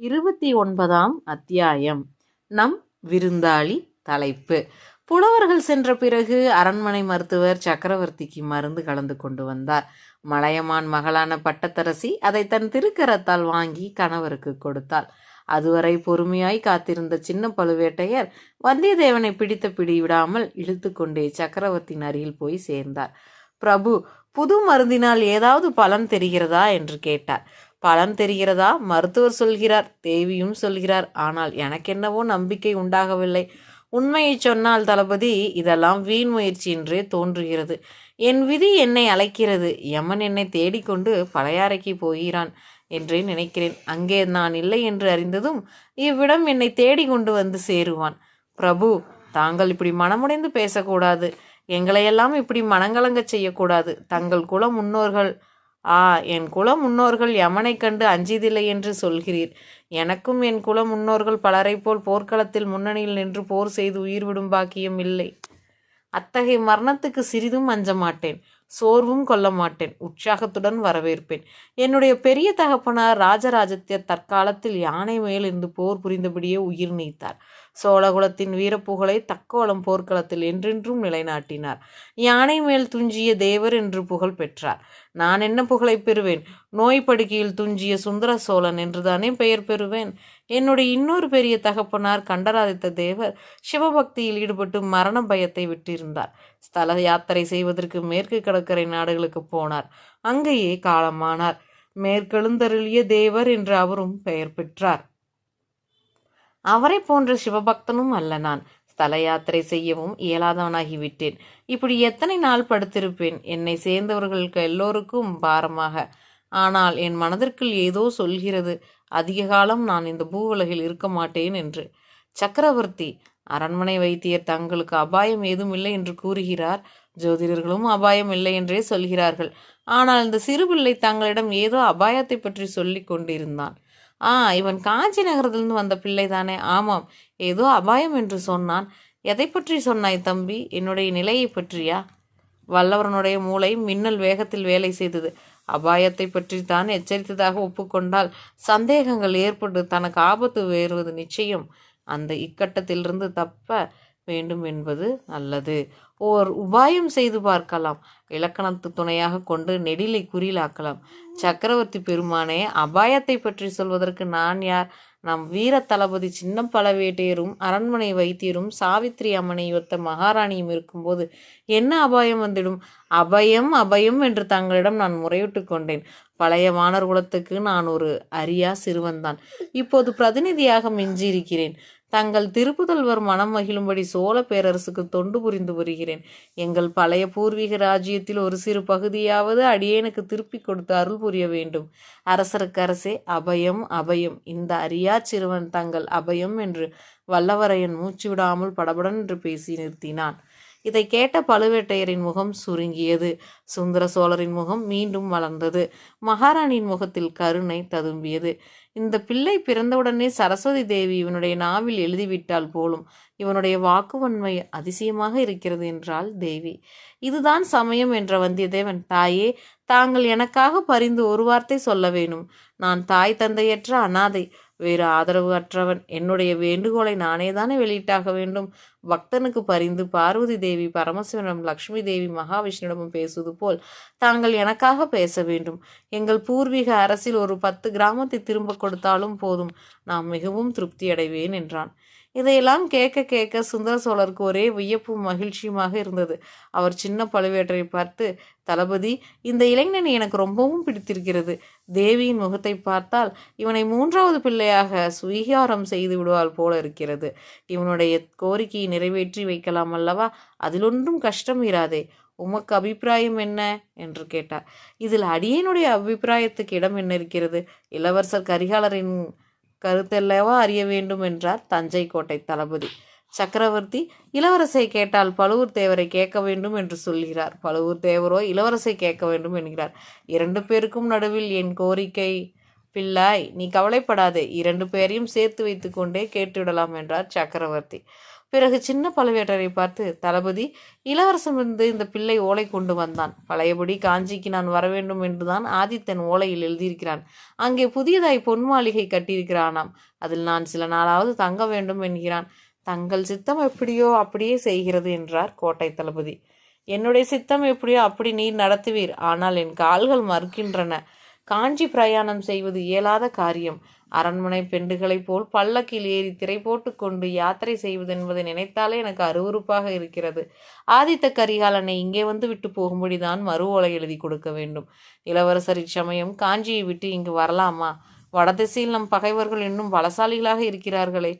இருபத்தி ஒன்பதாம் அத்தியாயம். நம் விருந்தாளி தலைப்பு. புலவர்கள் சென்ற பிறகு அரண்மனை மருத்துவர் சக்கரவர்த்திக்கு மருந்து கலந்து கொண்டு வந்தார். மலையமான் மகளான பட்டத்தரசி அதை தன் திருக்கரத்தால் வாங்கி கணவருக்கு கொடுத்தாள். அதுவரை பொறுமையாய் காத்திருந்த சின்ன பழுவேட்டையர் வந்தியத்தேவனை பிடித்த பிடி விடாமல் இழுத்து கொண்டே சக்கரவர்த்தியின் அருகில் போய் சேர்ந்தார். பிரபு புது மருந்தினால் ஏதாவது பலன் தெரிகிறதா? என்று கேட்டார். பலன் தெரிகிறதா? மருத்துவர் சொல்கிறார் தேவியும் சொல்கிறார். ஆனால் எனக்கென்னவோ நம்பிக்கை உண்டாகவில்லை. உண்மையை சொன்னால் தளபதி இதெல்லாம் வீண் முயற்சி என்றே தோன்றுகிறது. என் விதி என்னை அழைக்கிறது. யமன் என்னை தேடிக்கொண்டு பழையாறைக்கு போகிறான் என்றே நினைக்கிறேன். அங்கே நான் இல்லை என்று அறிந்ததும் இவ்விடம் என்னை தேடி கொண்டு வந்து சேருவான். பிரபு தாங்கள் இப்படி மனமுடைந்து பேசக்கூடாது. எங்களையெல்லாம் இப்படி மனங்கலங்க செய்யக்கூடாது. தங்கள் குல முன்னோர்கள் ஆ என் குல முன்னோர்கள் யமனை கண்டு அஞ்சியதில்லை என்று சொல்கிறீர். எனக்கும் என் குல முன்னோர்கள் பலரைப் போல் போர்க்களத்தில் முன்னணியில் நின்று போர் செய்து உயிர் விடும் பாக்கியம் இல்லை. அத்தகைய மரணத்துக்கு சிறிதும் அஞ்ச மாட்டேன் சோர்வும் கொள்ள மாட்டேன் உற்சாகத்துடன் வரவேற்பேன். என்னுடைய பெரிய தகப்பனார் ராஜராஜத்திய தற்காலத்தில் யானை மேலிருந்து போர் புரிந்தபடியே உயிர் நீத்தார். சோழகுலத்தின் வீரப்புகழை தக்கோலம் போர்க்களத்தில் என்றென்றும் நிலைநாட்டினார். யானை மேல் துஞ்சிய தேவர் என்று புகழ் பெற்றார். நான் என்ன புகழை பெறுவேன்? நோய் படுக்கையில் துஞ்சிய சுந்தர சோழன் என்றுதானே பெயர் பெறுவேன்? என்னுடைய இன்னொரு பெரிய தகப்பனார் கண்டராதித்த தேவர் சிவபக்தியில் ஈடுபட்டு மரண பயத்தை விட்டிருந்தார். ஸ்தல யாத்திரை செய்வதற்கு மேற்கு கடற்கரை நாடுகளுக்கு போனார். அங்கேயே காலமானார். மேற்கெழுந்தருளிய தேவர் என்று அவரும் பெயர் பெற்றார். அவரை போன்ற சிவபக்தனும் அல்ல நான். ஸ்தல யாத்திரை செய்யவும் இயலாதவனாகிவிட்டேன். இப்படி எத்தனை நாள் படுத்திருப்பேன்? என்னை சேர்ந்தவர்களுக்கு எல்லோருக்கும் பாரமாக. ஆனால் என் மனதிற்குள் ஏதோ சொல்கிறது அதிக காலம் நான் இந்த பூவுலகில் இருக்க மாட்டேன் என்று. சக்கரவர்த்தி அரண்மனை வைத்தியர் தங்களுக்கு அபாயம் ஏதும் இல்லை என்று கூறுகிறார். ஜோதிடர்களும் அபாயம் இல்லை என்றே சொல்கிறார்கள். ஆனால் இந்த சிறுபிள்ளை தங்களிடம் ஏதோ அபாயத்தை பற்றி சொல்லி கொண்டிருந்தான். ஆ இவன் காஞ்சி நகரத்திலிருந்து வந்த பிள்ளை தானே ஆமாம். ஏதோ அபாயம் என்று சொன்னான். எதை பற்றி சொன்னாய் தம்பி? என்னுடைய நிலையை பற்றியா? வல்லவரனுடைய மூளை மின்னல் வேகத்தில் வேலை செய்தது. அபாயத்தை பற்றி தான் எச்சரித்ததாக ஒப்புக்கொண்டால் சந்தேகங்கள் ஏற்பட்டு தனக்கு ஆபத்து வேறுவது நிச்சயம். அந்த இக்கட்டத்திலிருந்து தப்ப வேண்டும் என்பது நல்லது. ஓர் உபாயம் செய்து பார்க்கலாம். இலக்கணத்து துணையாக கொண்டு நெடிலை குறிலாக்கலாம். சக்கரவர்த்தி பெருமானே அபாயத்தை பற்றி சொல்வதற்கு நான் யார்? நம் வீர தளபதி சின்ன பழவேட்டையரும் அரண்மனை வைத்தியரும் சாவித்ரி அம்மனை ஒத்த மகாராணியும் இருக்கும்போது என்ன அபாயம் வந்துடும்? அபயம் அபயம் என்று தங்களிடம் நான் முறையிட்டு கொண்டேன். பழைய வானர் குலத்துக்கு நான் ஒரு அரியா சிறுவன்தான். இப்போது பிரதிநிதியாக மிஞ்சியிருக்கிறேன். தங்கள் திருப்புதல்வர் மனம் மகிழும்படி சோழ பேரரசுக்கு தொண்டு புரிந்து வருகிறேன். எங்கள் பழைய பூர்வீக ராஜ்யத்தில் ஒரு சிறு பகுதியாவது அடியேனுக்கு திருப்பி கொடுத்து அருள் புரிய வேண்டும். அரசருக்கு அரசே அபயம் அபயம். இந்த அரியா சிறுவன் தங்கள் அபயம் என்று வல்லவரையன் மூச்சு விடாமல் படபடன் என்று பேசி நிறுத்தினான். இதை கேட்ட பழுவேட்டையரின் முகம் சுருங்கியது. சுந்தர சோழரின் முகம் மீண்டும் வளர்ந்தது. மகாராணியின் முகத்தில் கருணை ததும்பியது. இந்த பிள்ளை பிறந்தவுடனே சரஸ்வதி தேவி இவனுடைய நாவில் எழுதிவிட்டால் போலும் இவனுடைய வாக்குவன்மை அதிசயமாக இருக்கிறது என்றாள் தேவி. இதுதான் சமயம் என்ற வந்தியத்தேவன். தாயே தாங்கள் எனக்காக பரிந்து ஒரு வார்த்தை சொல்ல வேணும். நான் தாய் தந்தையற்ற அனாதை வேறு ஆதரவு அற்றவன். என்னுடைய வேண்டுகோளை நானே தானே வெளியிட்டாக வேண்டும்? பக்தனுக்கு பரிந்து பார்வதி தேவி பரமசிவனிடம் லக்ஷ்மி தேவி மகாவிஷ்ணுவிடமும் பேசுவது போல் தாங்கள் எனக்காக பேச வேண்டும். எங்கள் பூர்வீக அரசில் ஒரு பத்து கிராமத்தை திரும்ப கொடுத்தாலும் போதும். நான் மிகவும் திருப்தி அடைவேன் என்றான். இதையெல்லாம் கேட்க கேட்க சுந்தர சோழருக்கு ஒரே வியப்பும் மகிழ்ச்சியுமாக இருந்தது. அவர் சின்ன பழுவேற்றை பார்த்து தளபதி இந்த இளைஞன் எனக்கு ரொம்பவும் பிடித்திருக்கிறது. தேவியின் முகத்தை பார்த்தால் இவனை மூன்றாவது பிள்ளையாக சுவீகாரம் செய்து விடுவாள் போல இருக்கிறது. இவனுடைய கோரிக்கையை நிறைவேற்றி வைக்கலாம் அல்லவா? அதிலொன்றும் கஷ்டம் இராதே. உமக்கு அபிப்பிராயம் என்ன? என்று கேட்டார். இதில் அடியனுடைய அபிப்பிராயத்துக்கு இடம் என்ன இருக்கிறது? இளவரசர் கரிகாலரின் கருத்தெல்லவா அறிய வேண்டும் என்றார் தஞ்சை கோட்டை தளபதி. சக்கரவர்த்தி இளவரசை கேட்டால் பழுவூர் தேவரை கேட்க வேண்டும் என்று சொல்கிறார். பழுவூர் தேவரோ இளவரசை கேட்க வேண்டும் என்கிறார். இரண்டு பேருக்கும் நடுவில் என் கோரிக்கை பிள்ளாய் நீ கவலைப்படாதே. இரண்டு பேரையும் சேர்த்து வைத்துக்கொண்டே கேட்டுவிடலாம் என்றார் சக்கரவர்த்தி. பிறகு சின்ன பழுவேட்டரை பார்த்து தளபதி இளவரசன் வந்து இந்த பிள்ளை ஓலை கொண்டு வந்தான். பழையபடி காஞ்சிக்கு நான் வர வேண்டும் என்றுதான் ஆதித்தன் ஓலையில் எழுதியிருக்கிறான். அங்கே புதியதாய் பொன் மாளிகை கட்டியிருக்கிறானாம். அதில் நான் சில நாளாவது தங்க வேண்டும் என்கிறான். தங்கள் சித்தம் எப்படியோ அப்படியே செய்கிறது என்றார் கோட்டை தளபதி. என்னுடைய சித்தம் எப்படியோ அப்படி நீர் நடத்துவீர். ஆனால் என் கால்கள் மறுக்கின்றன. காஞ்சி பிரயாணம் செய்வது இயலாத காரியம். அரண்மனை பெண்டுகளைப் போல் பல்லக்கில் ஏறி திரை போட்டுக்கொண்டு யாத்திரை செய்வது என்பதை நினைத்தாலே எனக்கு அருவருப்பாக இருக்கிறது. ஆதித்த கரிகாலனை இங்கே வந்து விட்டு போகும்படிதான் மறு ஓலை எழுதி கொடுக்க வேண்டும். இளவரசர் இச்சமயம் காஞ்சியை விட்டு இங்கு வரலாமா? வடதிசையில் நம் பகைவர்கள் இன்னும் பலசாலிகளாக இருக்கிறார்களே.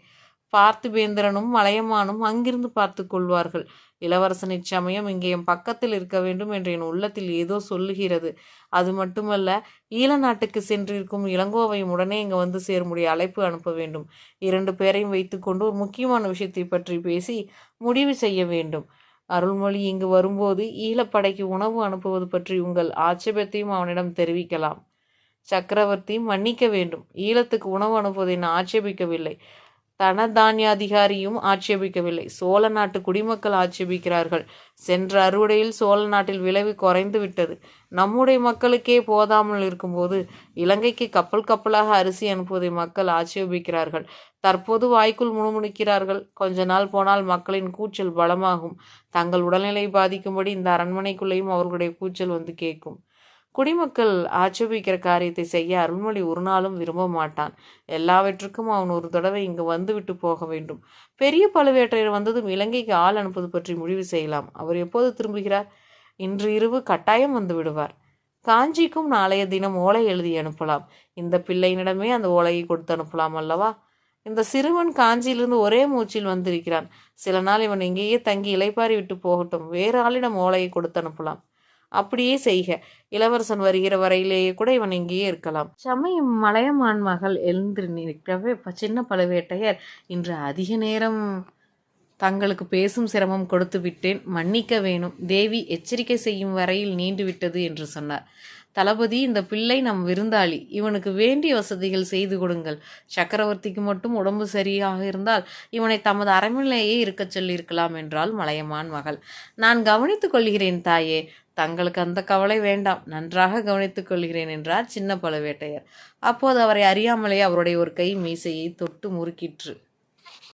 பார்த்திபேந்திரனும் மலையமானும் அங்கிருந்து பார்த்து கொள்வார்கள். இளவரசன் இச்சமயம் இங்கே என் பக்கத்தில் இருக்க வேண்டும் என்று என் உள்ளத்தில் ஏதோ சொல்லுகிறது. அது மட்டுமல்ல ஈழ நாட்டுக்கு சென்றிருக்கும் இளங்கோவையும் உடனே இங்கே வந்து சேரும்படி அழைப்பு அனுப்ப வேண்டும். இரண்டு பேரையும் வைத்துக்கொண்டு ஒரு முக்கியமான விஷயத்தை பற்றி பேசி முடிவு செய்ய வேண்டும். அருள்மொழி இங்கு வரும்போது ஈழப்படைக்கு உணவு அனுப்புவது பற்றி உங்கள் ஆட்சேபத்தையும் அவனிடம் தெரிவிக்கலாம். சக்கரவர்த்தி மன்னிக்க வேண்டும். ஈழத்துக்கு உணவு அனுப்புவதை நான் ஆட்சேபிக்கவில்லை. தனதானியாதிகாரியும் ஆட்சேபிக்கவில்லை. சோழ நாட்டு குடிமக்கள் ஆட்சேபிக்கிறார்கள். சென்ற அறுவடையில் சோழ நாட்டில் விளைவு குறைந்து விட்டது. நம்முடைய மக்களுக்கே போதாமல் இருக்கும்போது இலங்கைக்கு கப்பல் கப்பலாக அரிசி அனுப்புவதை மக்கள் ஆட்சேபிக்கிறார்கள். தற்போது வாய்க்குள் முணுமுணுக்கிறார்கள். கொஞ்ச நாள் போனால் மக்களின் கூச்சல் பலமாகும். தங்கள் உடல்நிலை பாதிக்கும்படி இந்த அரண்மனைக்குள்ளேயும் அவர்களுடைய கூச்சல் வந்து கேட்கும். குடிமக்கள் ஆட்சேபிக்கிற காரியத்தை செய்ய அருள்மொழி ஒரு நாளும் விரும்ப மாட்டான். எல்லாவற்றுக்கும் அவன் ஒரு தடவை இங்கு வந்துவிட்டு போக வேண்டும். பெரிய பழுவேற்றையர் வந்ததும் இலங்கைக்கு ஆள் அனுப்புவது பற்றி முடிவு செய்யலாம். அவர் எப்போது திரும்புகிறார்? இன்று இரவு கட்டாயம் வந்து விடுவார். காஞ்சிக்கும் நாளைய தினம் ஓலை எழுதி அனுப்பலாம். இந்த பிள்ளையினிடமே அந்த ஓலையை கொடுத்து அனுப்பலாம் அல்லவா? இந்த சிறுவன் காஞ்சியிலிருந்து ஒரே மூச்சில் வந்திருக்கிறான். சில நாள் இவன் இங்கேயே தங்கி இலைப்பாரி விட்டு போகட்டும். வேறு ஆளிடம் ஓலையை கொடுத்து அனுப்பலாம். அப்படியே செய்க. இளவரசன் வருகிற வரையிலேயே கூட இவன் இங்கேயே இருக்கலாம். சமயம் மலையமான் மகள் எழுந்து நிற்கவே சின்ன பழுவேட்டையர் இன்று அதிக நேரம் தங்களுக்கு பேசும் சிரமம் கொடுத்து விட்டேன். மன்னிக்க வேணும். தேவி எச்சரிக்கை செய்யும் வரையில் நீண்டு விட்டது என்று சொன்னார். தளபதி இந்த பிள்ளை நம் விருந்தாளி. இவனுக்கு வேண்டிய வசதிகள் செய்து கொடுங்கள். சக்கரவர்த்திக்கு மட்டும் உடம்பு சரியாக இருந்தால் இவனை தமது அரண்மனையிலேயே இருக்கச் சொல்லியிருக்கலாம் என்றால் மலையமான் மகள். நான் கவனித்துக் கொள்கிறேன் தாயே. தங்களுக்கு அந்த கவலை வேண்டாம். நன்றாக கவனித்துக் கொள்கிறேன் என்றார் சின்ன பழுவேட்டையர். அப்போது அவரை அறியாமலே அவருடைய ஒரு கை மீசையை தொட்டு முறுக்கிற்று.